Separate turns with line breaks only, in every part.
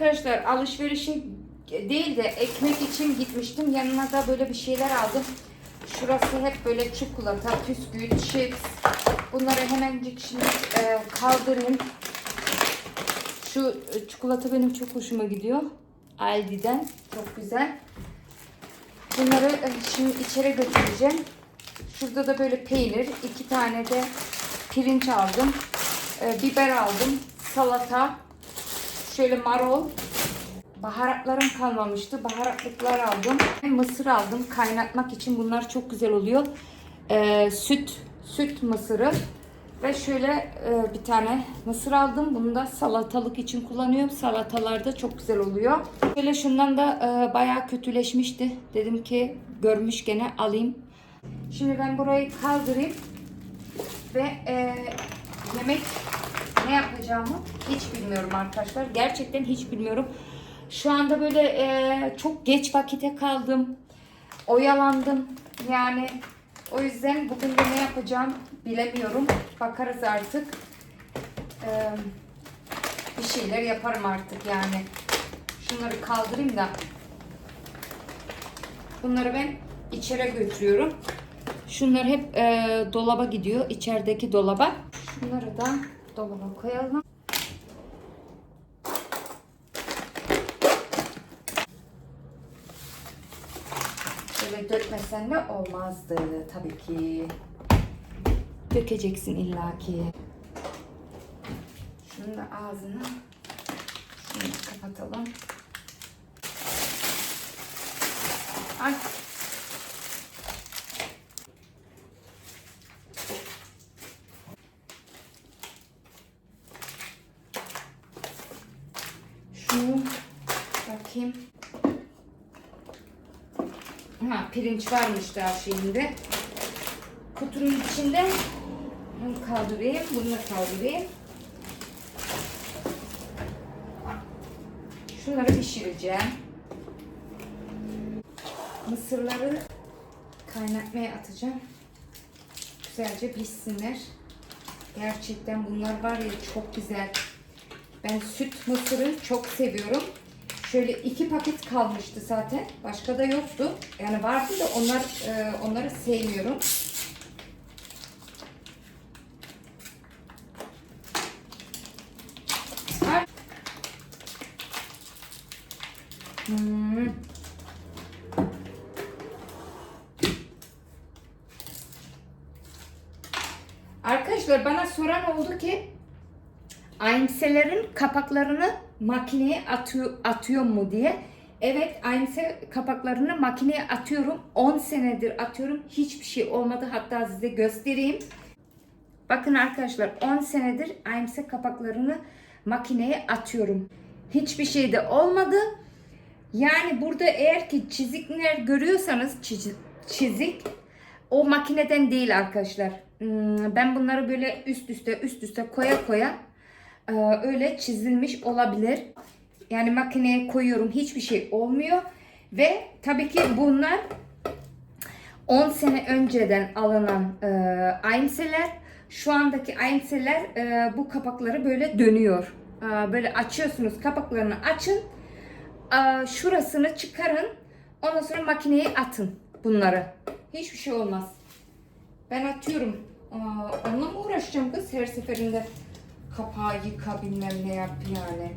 Arkadaşlar alışverişe değil de ekmek için gitmiştim. Yanına da böyle bir şeyler aldım. Şurası hep böyle çikolata, püskült, chips. Bunları hemencik şimdi e, kaldırayım. Şu e, çikolata benim çok hoşuma gidiyor. Aldi'den. Çok güzel. Bunları e, şimdi içeri götüreceğim. Şurada da böyle peynir, iki tane de pirinç aldım. E, biber aldım, salata, şöyle marul. Baharatlarım kalmamıştı. Baharatlıklar aldım. Mısır aldım kaynatmak için. Bunlar çok güzel oluyor. E, süt, süt mısırı. Ve şöyle e, bir tane mısır aldım. Bunu da salatalık için kullanıyorum. Salatalarda çok güzel oluyor. Şöyle şundan da e, bayağı kötüleşmişti. Dedim ki görmüş gene alayım. Şimdi ben burayı kaldırayım. Ve e, yemek ne yapacağımı hiç bilmiyorum arkadaşlar. Gerçekten hiç bilmiyorum. Şu anda böyle e, çok geç vakite kaldım. Oyalandım. Yani o yüzden bugün de ne yapacağım bilemiyorum. Bakarız artık. Ee, bir şeyler yaparım artık yani. Şunları kaldırayım da. Bunları ben içeri götürüyorum. Şunlar hep e, dolaba gidiyor. içerideki dolaba. Şunları da dolaba koyalım. Böyle dökmesen de olmazdı tabii ki. Dökeceksin illaki. Şunu da ağzını şunu kapatalım. Ay. Şunu bakayım. Ha, pirinç varmış daha şeyinde. Kutunun içinde bunu kaldırayım, bunu da kaldırayım. Şunları pişireceğim. Mısırları kaynatmaya atacağım. Güzelce pişsinler. Gerçekten bunlar var ya çok güzel. Ben süt mısırı çok seviyorum. Şöyle iki paket kalmıştı zaten. Başka da yoktu. Yani vardı da onlar e, onları sevmiyorum. Hmm. Arkadaşlar bana soran oldu ki Aimselerin kapaklarını makineye atıyor, atıyor mu diye. Evet Aimse kapaklarını makineye atıyorum. 10 senedir atıyorum. Hiçbir şey olmadı. Hatta size göstereyim. Bakın arkadaşlar 10 senedir Aimse kapaklarını makineye atıyorum. Hiçbir şey de olmadı. Yani burada eğer ki çizikler görüyorsanız çiz- çizik o makineden değil arkadaşlar. Hmm, Ben bunları böyle üst üste üst üste koya koya öyle çizilmiş olabilir. Yani makineye koyuyorum hiçbir şey olmuyor. Ve tabii ki bunlar 10 sene önceden alınan e, aimseler. Şu andaki aimseler e, bu kapakları böyle dönüyor. E, böyle açıyorsunuz kapaklarını açın. E, şurasını çıkarın. Ondan sonra makineye atın bunları. Hiçbir şey olmaz. Ben atıyorum. Aa, onunla mı uğraşacağım kız her seferinde? Kapağı yıka bilmem ne yap yani.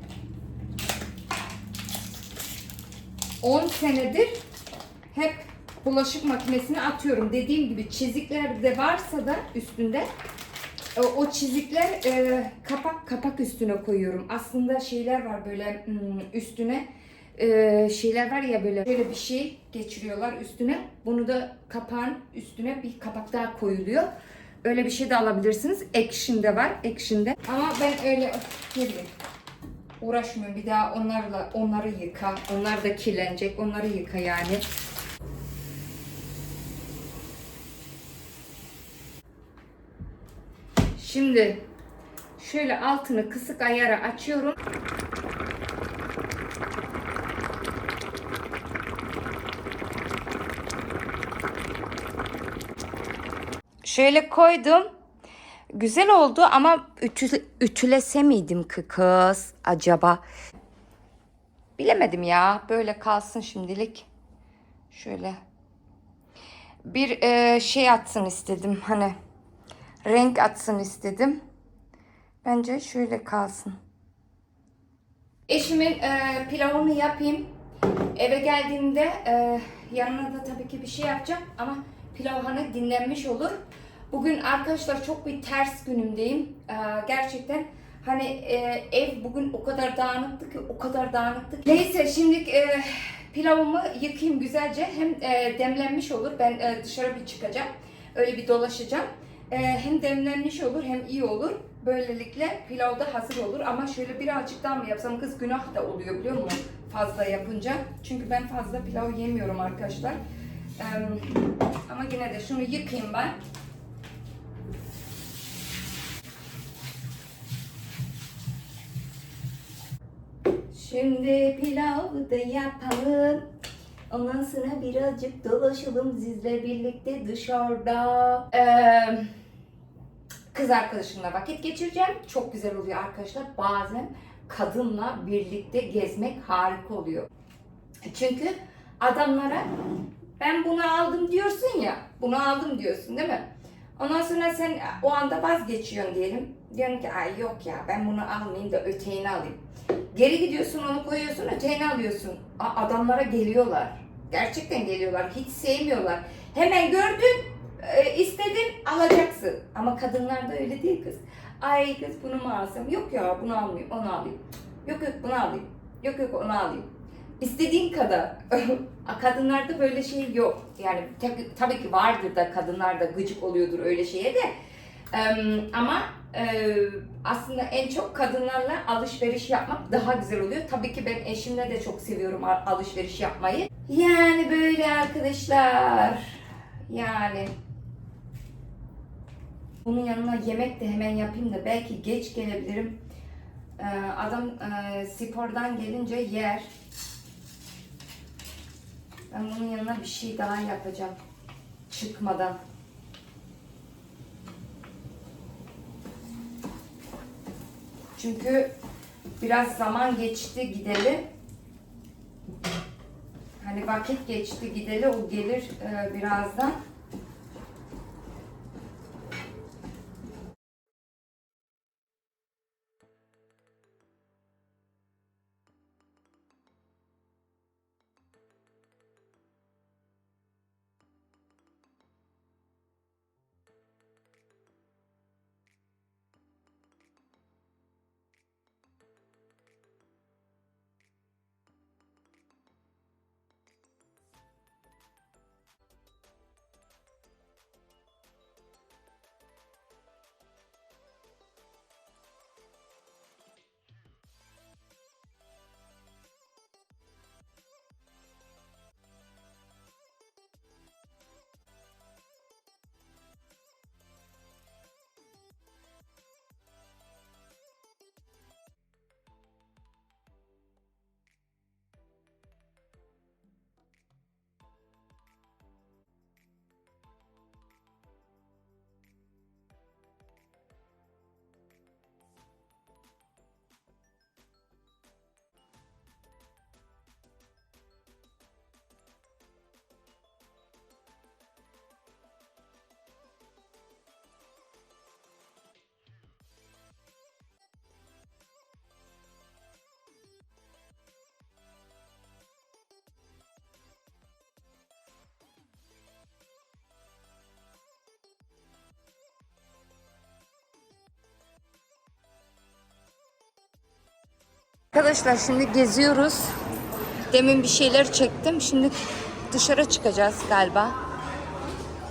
10 senedir hep bulaşık makinesine atıyorum. Dediğim gibi çizikler de varsa da üstünde o, o çizikler e, kapak kapak üstüne koyuyorum. Aslında şeyler var böyle hmm, üstüne e, şeyler var ya böyle böyle bir şey geçiriyorlar üstüne. Bunu da kapağın üstüne bir kapak daha koyuluyor. Öyle bir şey de alabilirsiniz. Action'de var. Action'de. Ama ben öyle ne uğraşmıyorum. Bir daha onlarla onları yıka. Onlar da kirlenecek. Onları yıka yani. Şimdi şöyle altını kısık ayara açıyorum. Şöyle koydum. Güzel oldu ama ütü, ütülese miydim ki kız acaba? Bilemedim ya. Böyle kalsın şimdilik. Şöyle. Bir e, şey atsın istedim. Hani renk atsın istedim. Bence şöyle kalsın. Eşimin e, pilavını yapayım. Eve geldiğimde e, yanına da tabii ki bir şey yapacağım ama pilav hani dinlenmiş olur. Bugün arkadaşlar çok bir ters günümdeyim. E, gerçekten hani e, ev bugün o kadar dağınıktı ki o kadar dağınıktı. ki. Neyse şimdi e, pilavımı yıkayayım güzelce. Hem e, demlenmiş olur. Ben dışarı bir çıkacağım. Öyle bir dolaşacağım. Hem demlenmiş olur hem iyi olur. Böylelikle pilav da hazır olur. Ama şöyle birazcık daha mı yapsam kız günah da oluyor biliyor musun? Fazla yapınca. Çünkü ben fazla pilav yemiyorum arkadaşlar. Ama yine de şunu yıkayayım ben. Şimdi pilav da yapalım. Ondan sonra birazcık dolaşalım sizle birlikte dışarıda. Ee, kız arkadaşımla vakit geçireceğim. Çok güzel oluyor arkadaşlar. Bazen kadınla birlikte gezmek harika oluyor. Çünkü adamlara ben bunu aldım diyorsun ya. Bunu aldım diyorsun değil mi? Ondan sonra sen o anda vazgeçiyorsun diyelim. Diyorsun ki ay yok ya ben bunu almayayım da öteğini alayım. Geri gidiyorsun onu koyuyorsun öteğini alıyorsun. A- adamlara geliyorlar. Gerçekten geliyorlar. Hiç sevmiyorlar. Hemen gördün e, istedin alacaksın. Ama kadınlarda öyle değil kız. Ay kız bunu mu alsam? Yok ya bunu almayayım onu alayım. Yok yok bunu alayım. Yok yok onu alayım. İstediğin kadar. Kadınlarda böyle şey yok. Yani tabii, ki vardır da kadınlar da gıcık oluyordur öyle şeye de. Em, ama e, aslında en çok kadınlarla alışveriş yapmak daha güzel oluyor. Tabii ki ben eşimle de çok seviyorum al- alışveriş yapmayı. Yani böyle arkadaşlar. Yani bunun yanına yemek de hemen yapayım da belki geç gelebilirim. Ee, adam e, spordan gelince yer. Ben bunun yanına bir şey daha yapacağım. Çıkmadan. Çünkü biraz zaman geçti gideli. Hani vakit geçti gideli o gelir e, birazdan. Arkadaşlar şimdi geziyoruz. Demin bir şeyler çektim. Şimdi dışarı çıkacağız galiba.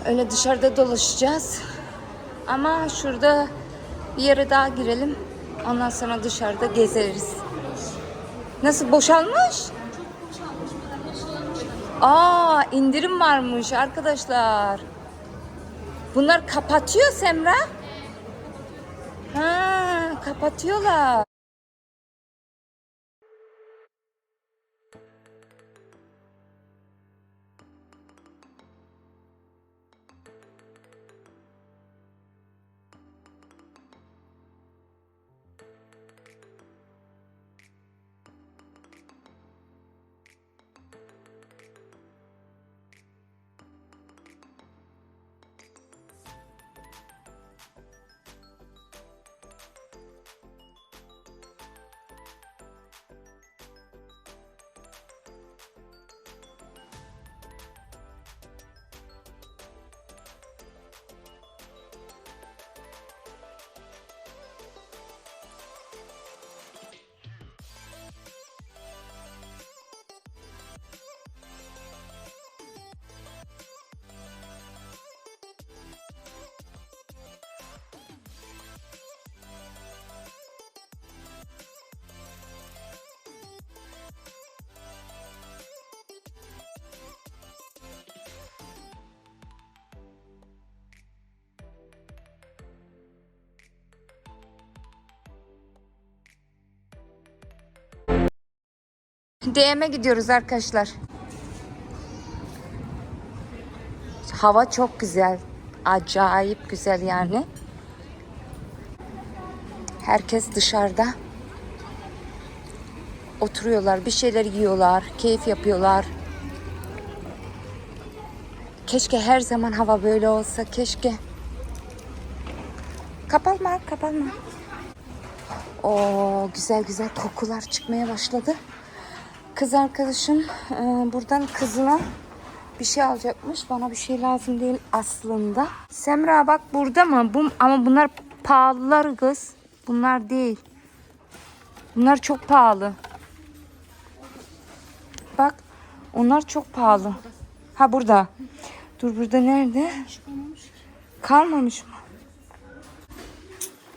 Öyle dışarıda dolaşacağız. Ama şurada bir yere daha girelim. Ondan sonra dışarıda gezeriz. Nasıl boşalmış? Aa indirim varmış arkadaşlar. Bunlar kapatıyor Semra. Ha kapatıyorlar. DM'e gidiyoruz arkadaşlar. Hava çok güzel. Acayip güzel yani. Herkes dışarıda. Oturuyorlar, bir şeyler yiyorlar, keyif yapıyorlar. Keşke her zaman hava böyle olsa, keşke. Kapatma, kapatma. O güzel güzel kokular çıkmaya başladı. Kız arkadaşım e, buradan kızına bir şey alacakmış. Bana bir şey lazım değil aslında. Semra bak burada mı? Bu, ama bunlar pahalılar kız. Bunlar değil. Bunlar çok pahalı. Bak onlar çok pahalı. Ha burada. Dur burada nerede? Kalmamış mı?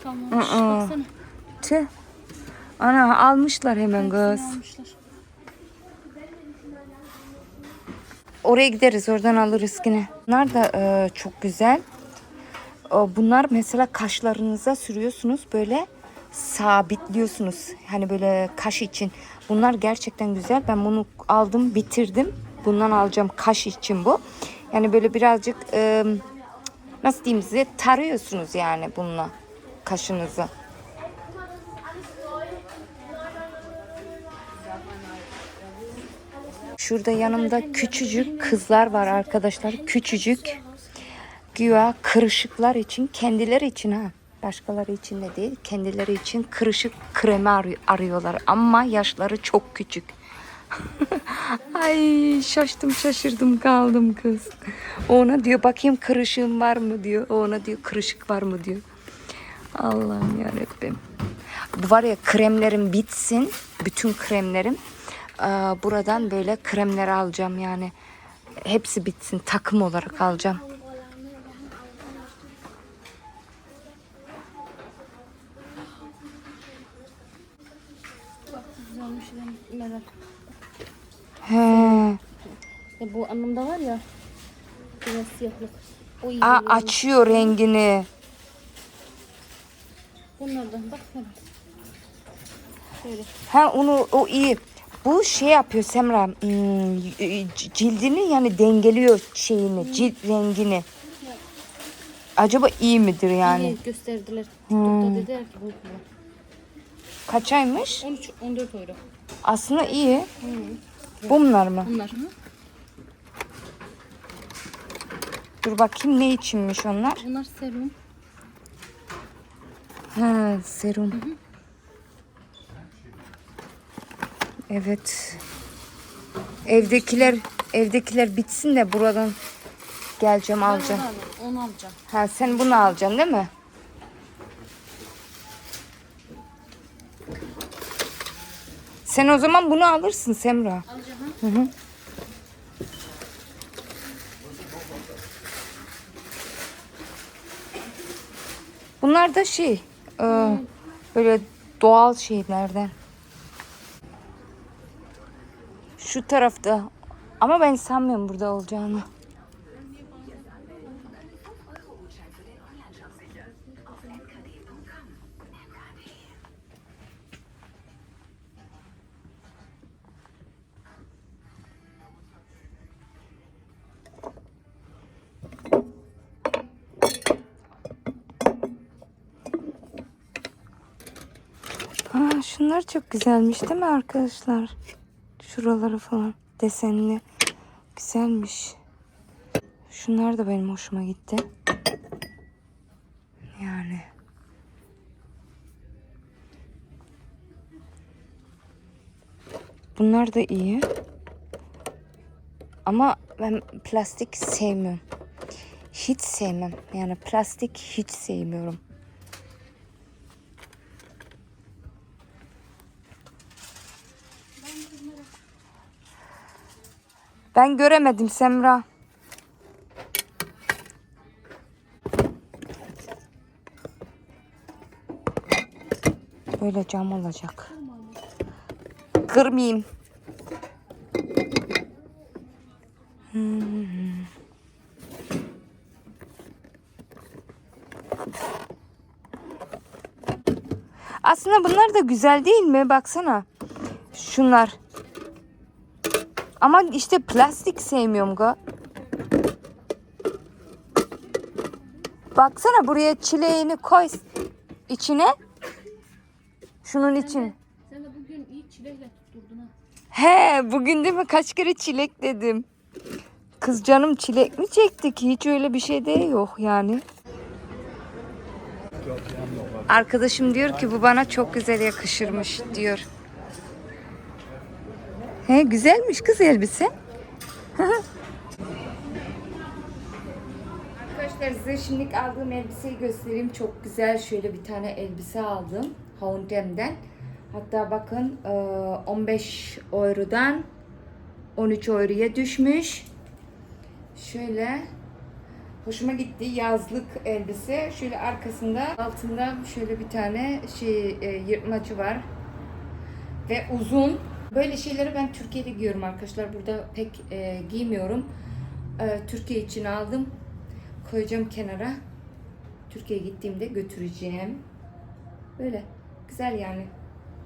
Kalmamış. Baksana.
Tüh. Ana almışlar hemen kız.
Almışlar.
Oraya gideriz oradan alırız yine. Bunlar da e, çok güzel. O, bunlar mesela kaşlarınıza sürüyorsunuz böyle sabitliyorsunuz. Hani böyle kaş için. Bunlar gerçekten güzel. Ben bunu aldım bitirdim. Bundan alacağım kaş için bu. Yani böyle birazcık e, nasıl diyeyim size tarıyorsunuz yani bununla kaşınızı. Şurada yanımda küçücük kızlar var arkadaşlar. Küçücük. Güya kırışıklar için, kendileri için ha. Başkaları için de değil. Kendileri için kırışık kremi arı- arıyorlar. Ama yaşları çok küçük. Ay şaştım şaşırdım kaldım kız. Ona diyor bakayım kırışığım var mı diyor. Ona diyor kırışık var mı diyor. Allah'ım yarabbim. Var ya kremlerim bitsin. Bütün kremlerim. Buradan böyle kremleri alacağım yani. Hepsi bitsin. Takım olarak alacağım. He.
Ya bu anlamda var ya. Biraz siyahlık. O iyi.
Aa, açıyor rengini.
Bunlardan bak. Şöyle.
Ha onu o iyi. Bu şey yapıyor Semra. hmm, cildini yani dengeliyor şeyini, cilt rengini. Acaba iyi midir yani?
İyi gösterdiler. TikTok'ta dediler ki bu.
Kaç aymış?
13 14 euro.
Aslında iyi. Bunlar mı?
Bunlar. Hı?
Dur bakayım ne içinmiş onlar?
Bunlar serum.
Ha, serum. Evet. Evdekiler evdekiler bitsin de buradan geleceğim alacağım.
Onu, onu alacağım.
Ha sen bunu alacaksın değil mi? Sen o zaman bunu alırsın Semra.
Alacağım.
Hı hı. Bunlar da şey, e, böyle doğal şeylerden. Şu tarafta. Ama ben sanmıyorum burada olacağını. Aa, şunlar çok güzelmiş değil mi arkadaşlar? Şuraları falan desenli. Güzelmiş. Şunlar da benim hoşuma gitti. Yani. Bunlar da iyi. Ama ben plastik sevmiyorum. Hiç sevmem. Yani plastik hiç sevmiyorum. Ben göremedim Semra. Böyle cam olacak. Kırmayayım. Hmm. Aslında bunlar da güzel değil mi? Baksana. Şunlar. Ama işte plastik sevmiyorum ga. Baksana buraya çileğini koy içine. Şunun için.
Sen de bugün iyi çilekle tutturdun ha.
He bugün değil mi kaç kere çilek dedim. Kız canım çilek mi çektik? Hiç öyle bir şey de yok yani. Arkadaşım diyor ki bu bana çok güzel yakışırmış diyor. He güzelmiş kız elbise. Arkadaşlar size şimdi aldığım elbiseyi göstereyim. Çok güzel şöyle bir tane elbise aldım. H&M'den. Hatta bakın e, 15 eurodan 13 euroya düşmüş. Şöyle hoşuma gitti yazlık elbise. Şöyle arkasında altında şöyle bir tane şey e, yırtmacı var. Ve uzun. Böyle şeyleri ben Türkiye'de giyiyorum arkadaşlar. Burada pek e, giymiyorum. E, Türkiye için aldım. Koyacağım kenara. Türkiye'ye gittiğimde götüreceğim. Böyle. Güzel yani.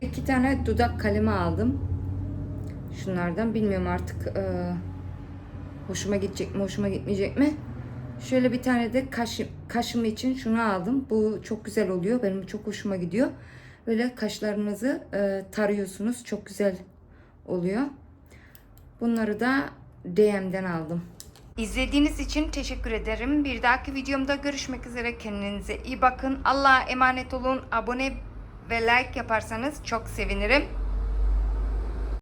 İki tane dudak kalemi aldım. Şunlardan bilmiyorum artık e, hoşuma gidecek mi, hoşuma gitmeyecek mi. Şöyle bir tane de kaş, kaşım için şunu aldım. Bu çok güzel oluyor. Benim çok hoşuma gidiyor. Böyle kaşlarınızı e, tarıyorsunuz. Çok güzel oluyor. Bunları da DM'den aldım. İzlediğiniz için teşekkür ederim. Bir dahaki videomda görüşmek üzere. Kendinize iyi bakın. Allah'a emanet olun. Abone ve like yaparsanız çok sevinirim.